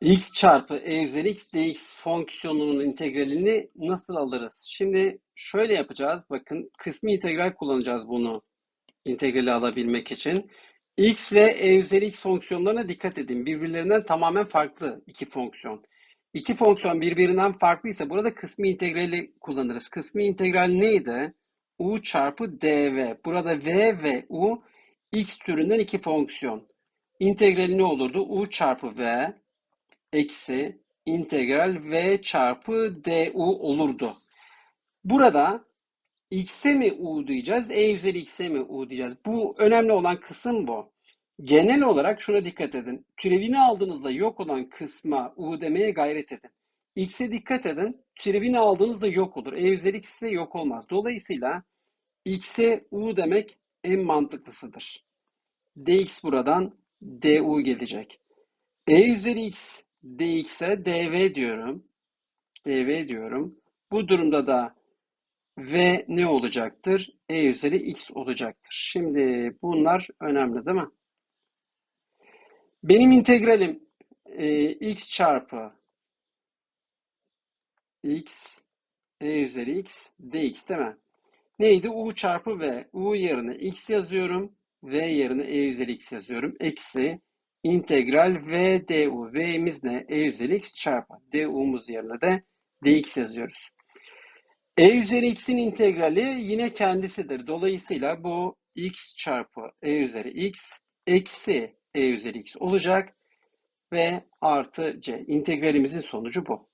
x çarpı e üzeri x dx fonksiyonunun integralini nasıl alırız? Şimdi şöyle yapacağız. Bakın kısmi integral kullanacağız bunu integrali alabilmek için. x ve e üzeri x fonksiyonlarına dikkat edin. Birbirlerinden tamamen farklı iki fonksiyon. İki fonksiyon birbirinden farklıysa burada kısmi integrali kullanırız. Kısmi integral neydi? u çarpı dv. Burada v ve u x türünden iki fonksiyon. İntegrali ne olurdu? u çarpı v eksi integral v çarpı du olurdu. Burada x'e mi u diyeceğiz, e üzeri x'e mi u diyeceğiz? Bu önemli olan kısım bu. Genel olarak şuna dikkat edin. Türevini aldığınızda yok olan kısma u demeye gayret edin. X'e dikkat edin. Türevini aldığınızda yok olur. E üzeri x ise yok olmaz. Dolayısıyla x'e u demek en mantıklısıdır. dx buradan du gelecek. E üzeri x dx'e dv diyorum. dv diyorum. Bu durumda da v ne olacaktır? E üzeri x olacaktır. Şimdi bunlar önemli değil mi? Benim integralim e, x çarpı x e üzeri x dx değil mi? Neydi? u çarpı v. u yerine x yazıyorum. v yerine e üzeri x yazıyorum. Eksi integral v du. v'miz ne? e üzeri x çarpı. du'muz yerine de dx yazıyoruz. e üzeri x'in integrali yine kendisidir. Dolayısıyla bu x çarpı e üzeri x eksi e üzeri x olacak ve artı c. İntegralimizin sonucu bu.